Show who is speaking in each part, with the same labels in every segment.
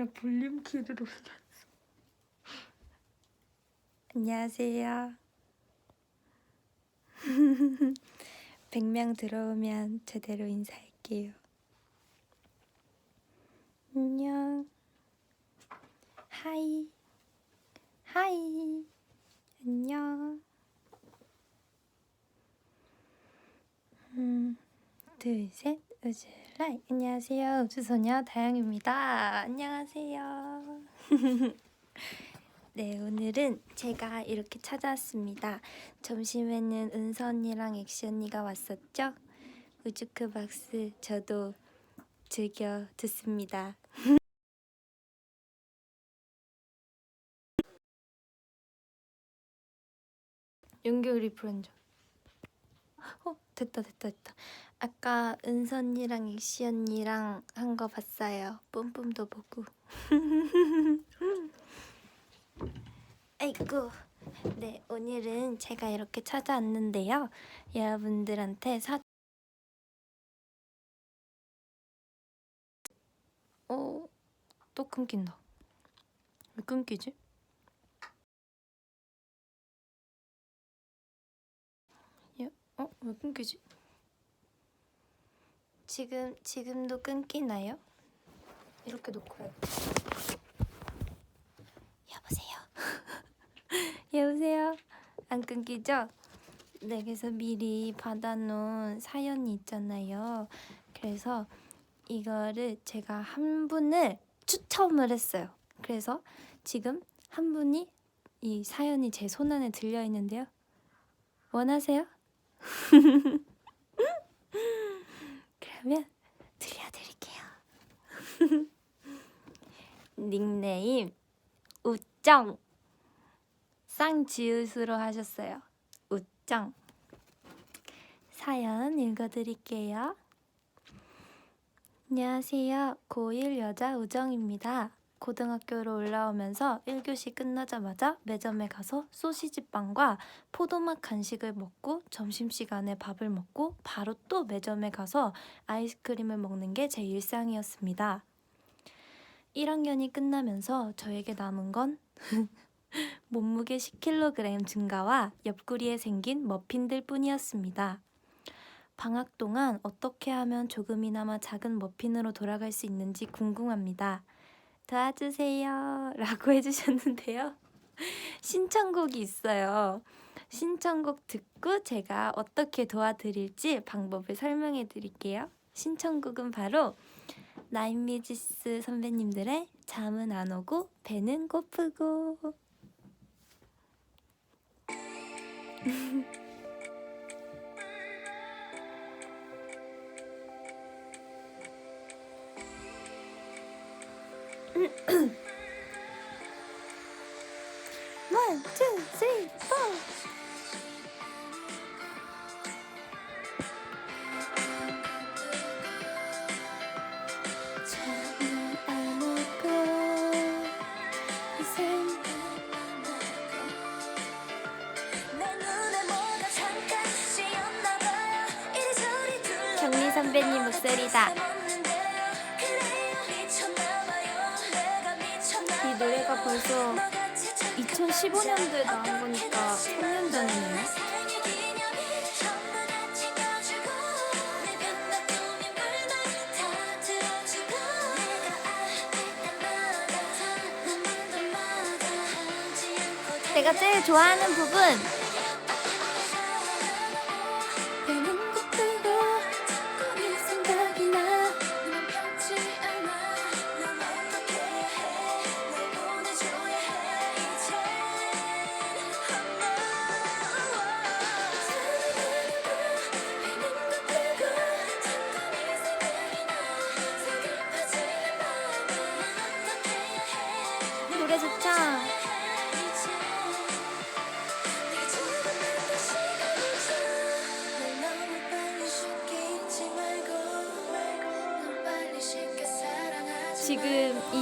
Speaker 1: 야 볼륨 키를 올렸어. 안녕하세요. 100명 들어오면 제대로 인사할게요. 안녕. 하이. 하이. 안녕. 음, 둘, 셋, 우즈라이. 안녕하세요. 우주소녀 다영입니다. 안녕하세요. 네, 오늘은 제가 이렇게 찾아왔습니다. 점심에는 액시 언니가 왔었죠? 우주크 박스 저도 즐겨 듣습니다. 연결 리프렌저. 어, 됐다, 됐다, 됐다. 아까 은서 언니랑 액시 언니랑 한 거 봤어요. 뿜뿜도 보고. 아이고. 네, 오늘은 제가 이렇게 찾아왔는데요. 여러분들한테 사 어, 또 끊긴다. 왜 끊기지? 야, 어, 왜 끊기지? 지금 지금도 끊기나요? 이렇게 놓고요. 여보세요. 여보세요. 안 끊기죠? 네, 그래서 미리 받아놓은 사연이 있잖아요. 그래서 이거를 제가 한 분을 추첨을 했어요. 그래서 지금 한 분이 이 사연이 제 손안에 들려 있는데요. 원하세요? 그러면 들려드릴게요. 닉네임 우정 쌍지읒으로 하셨어요. 우정 사연 읽어드릴게요. 안녕하세요. 고1 여자 우정입니다. 고등학교로 올라오면서 1교시 끝나자마자 매점에 가서 소시지 빵과 포도맛 간식을 먹고 점심시간에 밥을 먹고 바로 또 매점에 가서 아이스크림을 먹는 게 제 일상이었습니다. 1학년이 끝나면서 저에게 남은 건 몸무게 10kg 증가와 옆구리에 생긴 머핀들 뿐이었습니다. 방학 동안 어떻게 하면 조금이나마 작은 머핀으로 돌아갈 수 있는지 궁금합니다. 도와주세요. 라고 해주셨는데요. 신청곡이 있어요. 신청곡 듣고 제가 어떻게 도와드릴지 방법을 설명해 드릴게요. 신청곡은 바로 나인미지스 선배님들의 잠은 안 오고 배는 고프고 포 잠을 안 오고 생 경리 선배님 목소리다. 2015년도에 나온 거니까 3년 전이네요. 내가 제일 좋아하는 부분.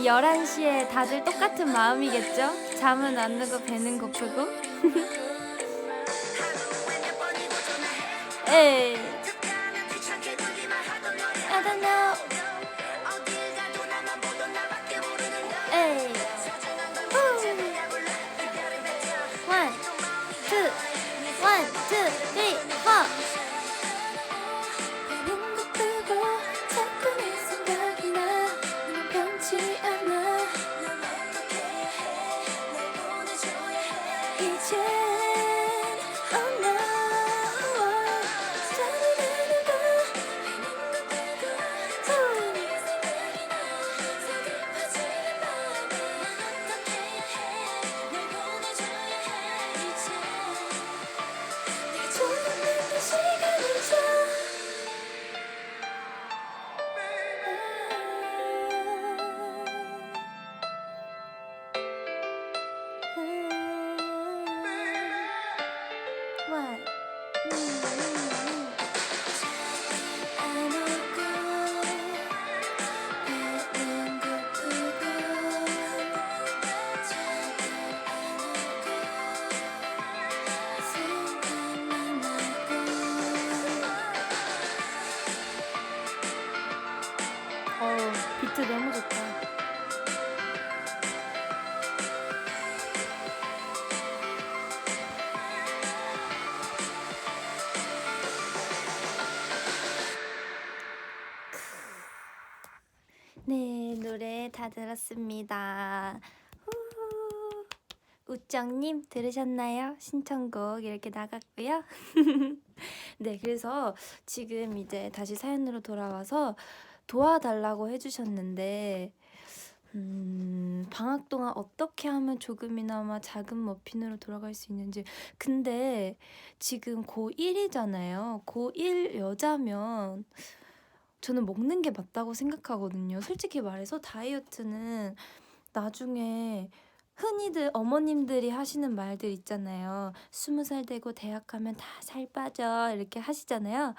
Speaker 1: 11시에 다들 똑같은 마음이겠죠? 잠은 안 오고 배는 고프고 에이 다 들었습니다. 후. 우정님 들으셨나요? 신청곡 이렇게 나갔고요. 네, 그래서 지금 이제 다시 사연으로 돌아와서 도와달라고 해주셨는데 음, 방학 동안 어떻게 하면 조금이나마 작은 머핀으로 돌아갈 수 있는지. 근데 지금 고1이잖아요. 고1 여자면 저는 먹는 게 맞다고 생각하거든요. 솔직히 말해서 다이어트는 나중에 흔히들 어머님들이 하시는 말들 있잖아요. 스무 살 되고 대학 가면 다 살 빠져 이렇게 하시잖아요.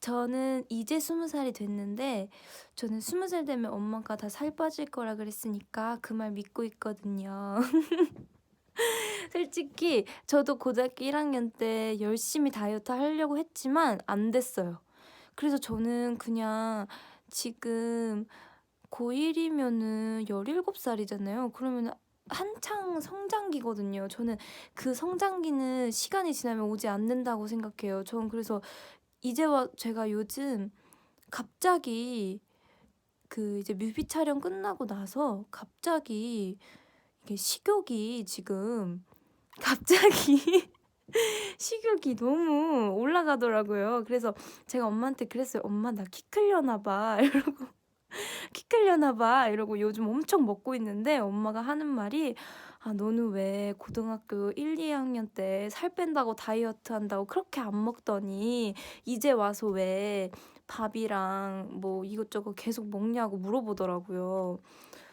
Speaker 1: 저는 이제 스무 살이 됐는데 저는 스무 살 되면 엄마가 다 살 빠질 거라 그랬으니까 그 말 믿고 있거든요. 솔직히 저도 고등학교 1학년 때 열심히 다이어트 하려고 했지만 안 됐어요. 그래서 저는 그냥 지금 고1이면은 17살이잖아요. 그러면 한창 성장기거든요. 저는 그 성장기는 시간이 지나면 오지 않는다고 생각해요. 저는 그래서 이제와 제가 요즘 갑자기 그 이제 뮤비 촬영 끝나고 나서 갑자기 이게 식욕이 지금 갑자기 식욕이 너무 올라가더라고요. 그래서 제가 엄마한테 그랬어요. 엄마 나키 크려나 봐. 이러고 키 크려나 봐. 이러고 요즘 엄청 먹고 있는데 엄마가 하는 말이 아 너는 왜 고등학교 1, 2학년 때 살 뺀다고 다이어트 한다고 그렇게 안 먹더니 이제 와서 왜 밥이랑 뭐 이것저것 계속 먹냐고 물어보더라고요.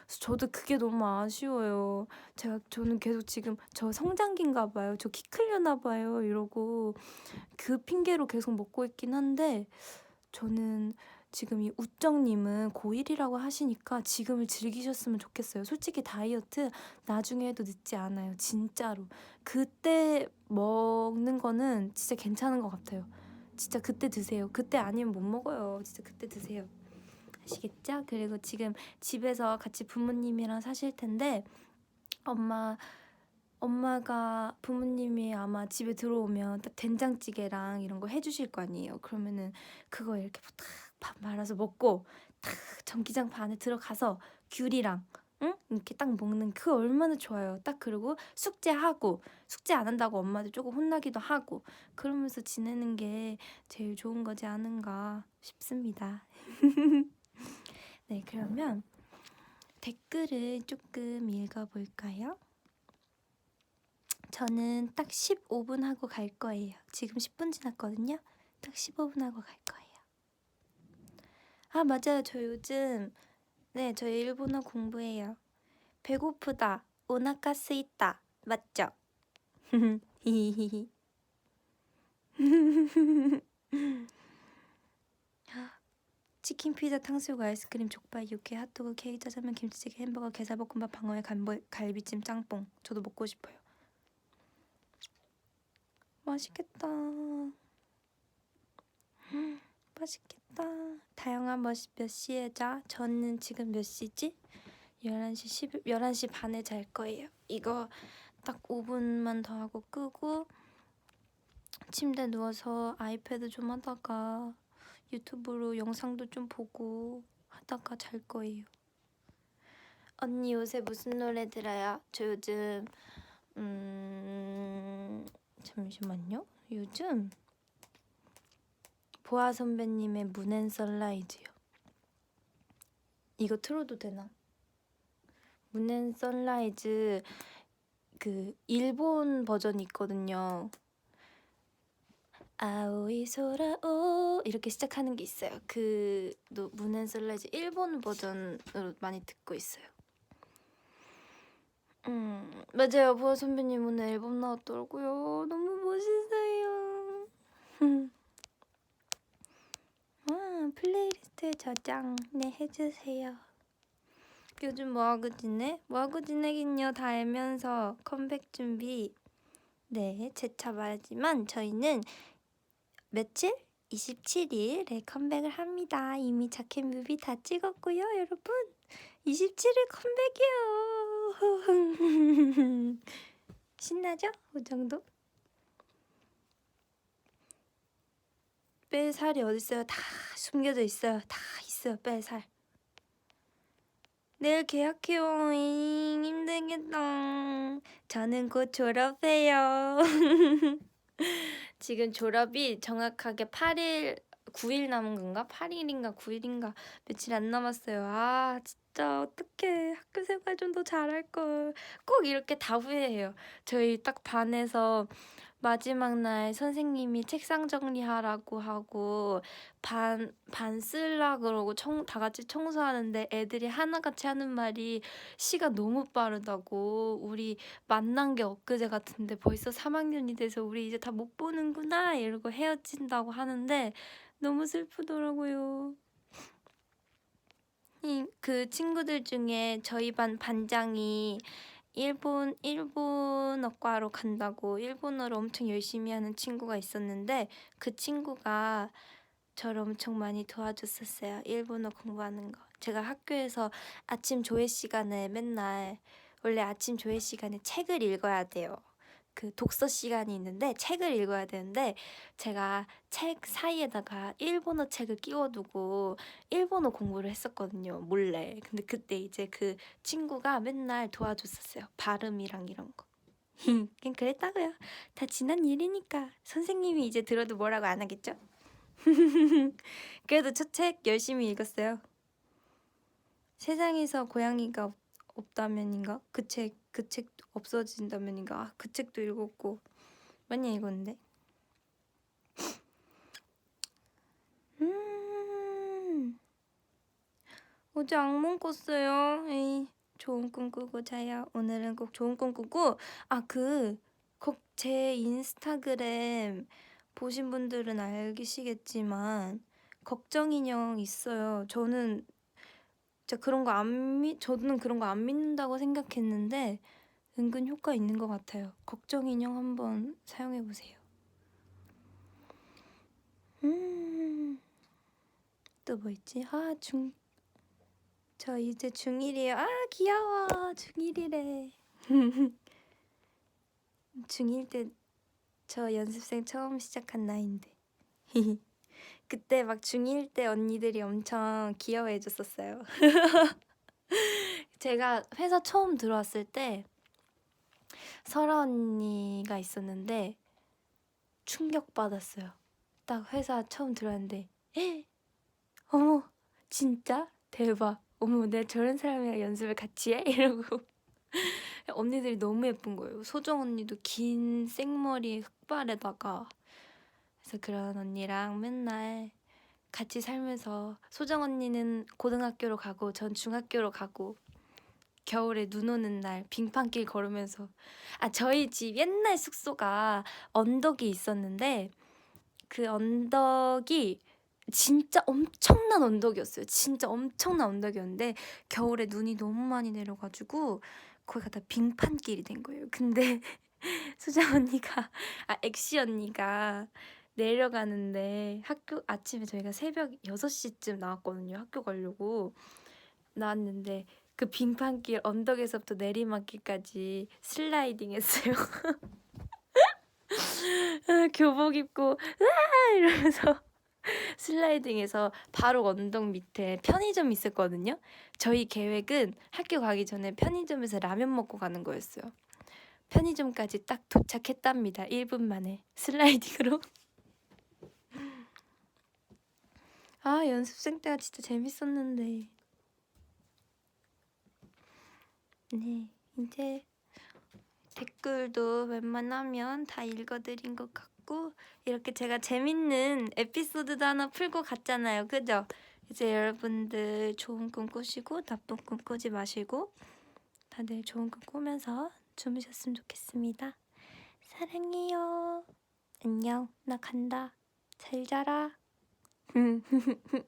Speaker 1: 저도 그게 너무 아쉬워요. 제가 저는 계속 지금 저 성장기인가 봐요. 저키 크려나 봐요. 이러고 그 핑계로 계속 먹고 있긴 한데 저는 지금 이 우정님은 고1이라고 하시니까 지금을 즐기셨으면 좋겠어요. 솔직히 다이어트 나중에 해도 늦지 않아요. 진짜로. 그때 먹는 거는 진짜 괜찮은 것 같아요. 진짜 그때 드세요. 그때 아니면 못 먹어요. 진짜 그때 드세요. 아시겠죠? 그리고 지금 집에서 같이 부모님이랑 사실 텐데 엄마 엄마가 부모님이 아마 집에 들어오면 딱 된장찌개랑 이런 거 해주실 거 아니에요. 그러면은 그거 이렇게 탁밥 말아서 먹고 탁 전기장 안에 들어가서 귤이랑 응? 이렇게 딱 먹는 그 얼마나 좋아요. 딱 그리고 숙제하고 숙제 안 한다고 엄마도 조금 혼나기도 하고 그러면서 지내는 게 제일 좋은 거지 않은가 싶습니다. 네, 그러면 댓글을 조금 읽어볼까요? 저는 딱 15분 하고 갈 거예요. 지금 10분 지났거든요. 딱 15분 하고 갈 거예요. 아, 맞아요. 저 요즘 네, 저 일본어 공부해요. 배고프다. 오나카스 있다. 맞죠? 치킨, 피자, 탕수육, 아이스크림, 족발, 육회, 핫도그, 케이크, 짜장면, 김치찌개, 햄버거, 게살볶음밥, 방어회, 간보, 갈비찜, 짬뽕. 저도 먹고 싶어요. 맛있겠다. 음, 맛있겠다. 다영아 몇, 몇 시에 자? 저는 지금 몇 시지? 11시 10, 11시 반에 잘 거예요. 이거 딱 5분만 더 하고 끄고 침대 누워서 아이패드 좀 하다가 유튜브로 영상도 좀 보고 하다가 잘 거예요. 언니 요새 무슨 노래 들어요? 저 요즘 음 잠시만요. 요즘 보아 선배님의 문앤 선라이즈요. 이거 틀어도 되나? 문앤 선라이즈 그 일본 버전이 있거든요. 아오이 소라오 이렇게 시작하는 게 있어요. 그 문앤 선라이즈 일본 버전으로 많이 듣고 있어요. 음 맞아요. 보아 선배님 오늘 앨범 나왔더라고요. 너무 멋있어요. 아 플레이리스트에 저장 네 해주세요. 요즘 뭐하고 지내? 뭐하고 지내긴요 다 알면서 컴백 준비 네 재차 말하지만 저희는 며칠? 27일에 컴백을 합니다. 이미 자켓 뮤비 다 찍었고요 여러분 27일 컴백이요 신나죠? 그 정도? 뺄 살이 어딨어요? 다 숨겨져 있어요. 다 있어요. 뺄 살. 내일 계약해요. 잉, 힘들겠다. 저는 곧 졸업해요. 지금 졸업이 정확하게 8일, 9일 남은 건가? 8일인가 9일인가 며칠 안 남았어요. 아, 진짜 어떡해. 학교 생활 좀 더 잘할 걸. 꼭 이렇게 다 후회해요. 저희 딱 반에서 마지막 날 선생님이 책상 정리하라고 하고 반, 반 쓸라 그러고 청, 다 같이 청소하는데 애들이 하나같이 하는 말이 시간 너무 빠르다고 우리 만난 게 엊그제 같은데 벌써 3학년이 돼서 우리 이제 다 못 보는구나 이러고 헤어진다고 하는데 너무 슬프더라고요. 이- 그 친구들 중에 저희 반 반장이 일본 일본어과로 간다고 일본어를 엄청 열심히 하는 친구가 있었는데 그 친구가 저를 엄청 많이 도와줬었어요. 일본어 공부하는 거. 제가 학교에서 아침 조회 시간에 맨날 원래 아침 조회 시간에 책을 읽어야 돼요. 그 독서 시간이 있는데 책을 읽어야 되는데 제가 책 사이에다가 일본어 책을 끼워두고 일본어 공부를 했었거든요. 몰래. 근데 그때 이제 그 친구가 맨날 도와줬었어요. 발음이랑 이런 거. 그냥 그랬다고요. 다 지난 일이니까 선생님이 이제 들어도 뭐라고 안 하겠죠? 그래도 첫 책 열심히 읽었어요. 세상에서 고양이가 없, 없다면인가? 그 책, 그 책 없어진다면인가? 아, 그 책도 읽었고 많이 읽었는데. 음. 어제 악몽 꿨어요. 에이, 좋은 꿈 꾸고 자요. 오늘은 꼭 좋은 꿈 꾸고 아그제 인스타그램 보신 분들은 알기시겠지만 걱정 인형 있어요. 저는 진짜 그런 거 안 믿, 저는 그런 거 안 믿는다고 생각했는데 은근 효과 있는 것 같아요. 걱정 인형 한번 사용해 보세요. 음, 또 뭐 있지? 아, 중, 저 이제 중1이에요. 아, 귀여워. 중1이래. 중1 때 저 연습생 처음 시작한 나이인데. 그때 막 중1 때 언니들이 엄청 귀여워해 줬었어요. 제가 회사 처음 들어왔을 때 설아 언니가 있었는데 충격받았어요. 딱 회사 처음 들어왔는데 에? 어머 진짜 대박 어머 내가 저런 사람이랑 연습을 같이 해? 이러고 언니들이 너무 예쁜 거예요. 소정 언니도 긴 생머리 흑발에다가 그래서 그런 언니랑 맨날 같이 살면서 소정 언니는 고등학교로 가고 전 중학교로 가고 겨울에 눈 오는 날 빙판길 걸으면서 아 저희 집 옛날 숙소가 언덕이 있었는데 그 언덕이 진짜 엄청난 언덕이었어요. 진짜 엄청난 언덕이었는데 겨울에 눈이 너무 많이 내려가지고 거기가 다 빙판길이 된 거예요. 근데 수정 언니가 아 엑시 언니가 내려가는데 학교 아침에 저희가 새벽 6시쯤 나왔거든요. 학교 가려고 나왔는데 그 빙판길 언덕에서부터 내리막길까지 슬라이딩 했어요. 아, 교복 입고 으아 이러면서 슬라이딩해서 바로 언덕 밑에 편의점 있었거든요. 저희 계획은 학교 가기 전에 편의점에서 라면 먹고 가는 거였어요. 편의점까지 딱 도착했답니다. 1분 만에 슬라이딩으로. 아 연습생 때가 진짜 재밌었는데. 네 이제 댓글도 웬만하면 다 읽어드린 것 같고 이렇게 제가 재밌는 에피소드도 하나 풀고 갔잖아요. 그죠? 이제 여러분들 좋은 꿈 꾸시고 나쁜 꿈 꾸지 마시고 다들 좋은 꿈 꾸면서 주무셨으면 좋겠습니다. 사랑해요. 안녕. 나 간다. 잘 자라. 嗯。哼哼哼